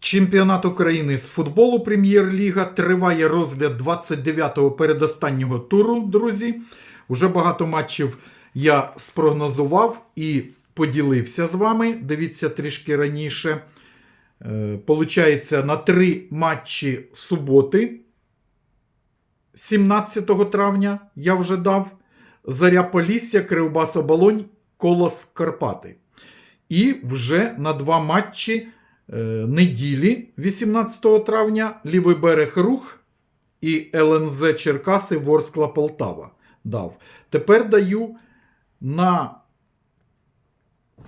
Чемпіонат України з футболу Прем'єр-ліга триває розгляд 29-го передостаннього туру, друзі. Уже багато матчів я спрогнозував і поділився з вами. Дивіться трішки раніше. Е, Получається на три матчі суботи. 17 травня я вже дав Заря Полісся, Кривбас Оболонь, Колос Карпати. І вже на два матчі неділі 18 травня Лівий берег Рух і ЛНЗ Черкаси Ворскла Полтава дав. Тепер даю на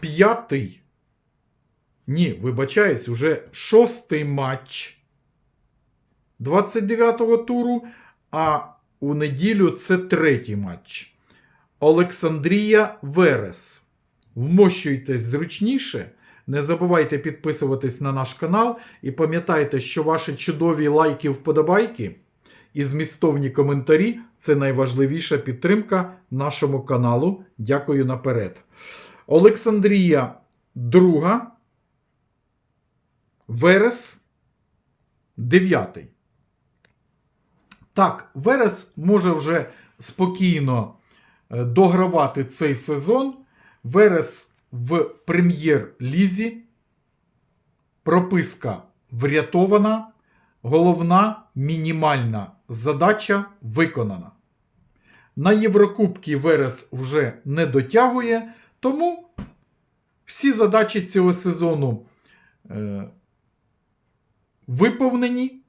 п'ятий. Ні, вибачаюсь, уже шостий матч 29-го туру, а у неділю це третій матч. Олександрія Верес. Вмощуйтесь зручніше. Не забувайте підписуватись на наш канал і пам'ятайте, що ваші чудові лайки, вподобайки і змістовні коментарі це найважливіша підтримка нашому каналу. Дякую наперед. Олександрія друга. Верес дев'ятий. Так, Верес може вже спокійно е, догравати цей сезон. Верес в прем'єр-лізі. Прописка врятована. Головна мінімальна задача виконана. На Єврокубки Верес вже не дотягує, тому всі задачі цього сезону е, виповнені.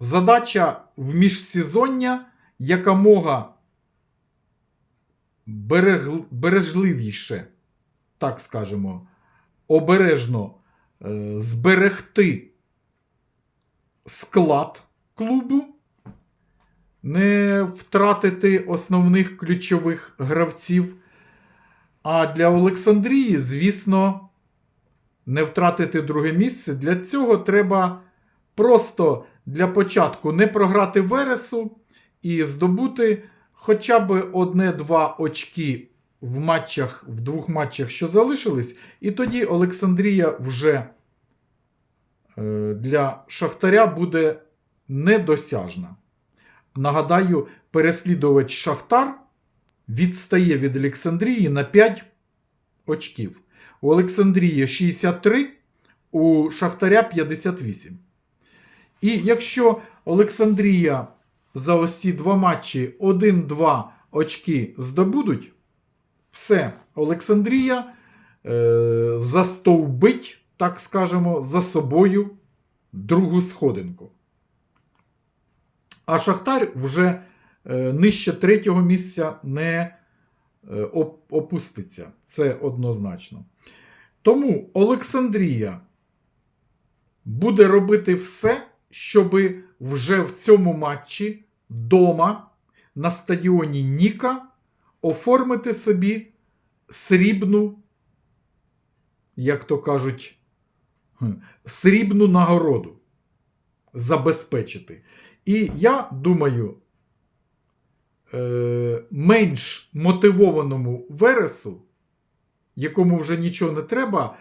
Задача в міжсезоння якомога берег- бережливіше, так скажемо, обережно е, зберегти склад клубу, не втратити основних ключових гравців. А для Олександрії, звісно, не втратити друге місце. Для цього треба просто для початку не програти Вересу і здобути хоча б одне-два очки в матчах, в двох матчах, що залишились, і тоді Олександрія вже е, для Шахтаря буде недосяжна. Нагадаю, переслідувач Шахтар відстає від Олександрії на 5 очків. У Олександрії 63, у Шахтаря 58. І якщо Олександрія за ось ці два матчі 1-2 очки здобудуть, все, Олександрія е, застовбить, так скажемо, за собою другу сходинку. А Шахтар вже е, нижче третього місця не е, опуститься. Це однозначно. Тому Олександрія буде робити все, щоб вже в цьому матчі дома на стадіоні Ніка оформити собі срібну, як то кажуть, срібну нагороду забезпечити. І я думаю, е, менш мотивованому Вересу, якому вже нічого не треба,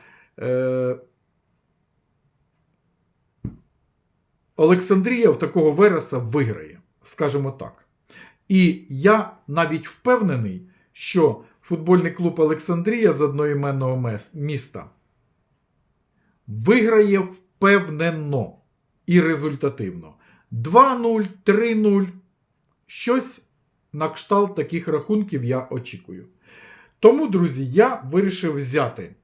Олександрія в такого Вереса виграє, скажімо так. І я навіть впевнений, що футбольний клуб Олександрія з одноіменного міста виграє впевнено і результативно. 2-0, 3-0. Щось на кшталт таких рахунків я очікую. Тому, друзі, я вирішив взяти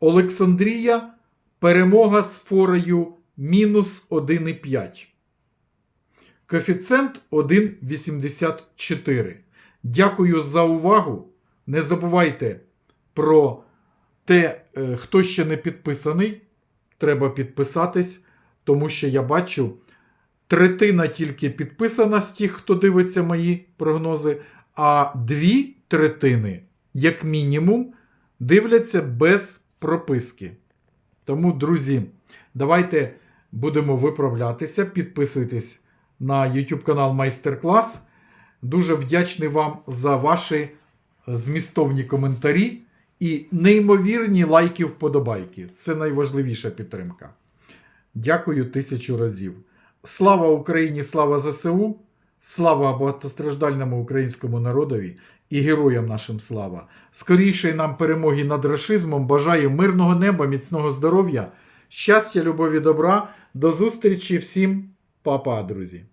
Олександрія перемога з форою мінус 1,5. Коефіцієнт 1,84. Дякую за увагу. Не забувайте про те, е, хто ще не підписаний. Треба підписатись, тому що я бачу, третина тільки підписана з тих, хто дивиться мої прогнози, а дві третини, як мінімум, дивляться без прописки. Тому, друзі, давайте будемо виправлятися. Підписуйтесь на YouTube канал Майстер-клас. Дуже вдячний вам за ваші змістовні коментарі і неймовірні лайки вподобайки. Це найважливіша підтримка. Дякую тисячу разів. Слава Україні, слава ЗСУ, слава багатостраждальному українському народові і героям нашим слава. Скорішої нам перемоги над рашизмом. Бажаю мирного неба, міцного здоров'я, щастя, любові, добра. До зустрічі всім, па-па, друзі!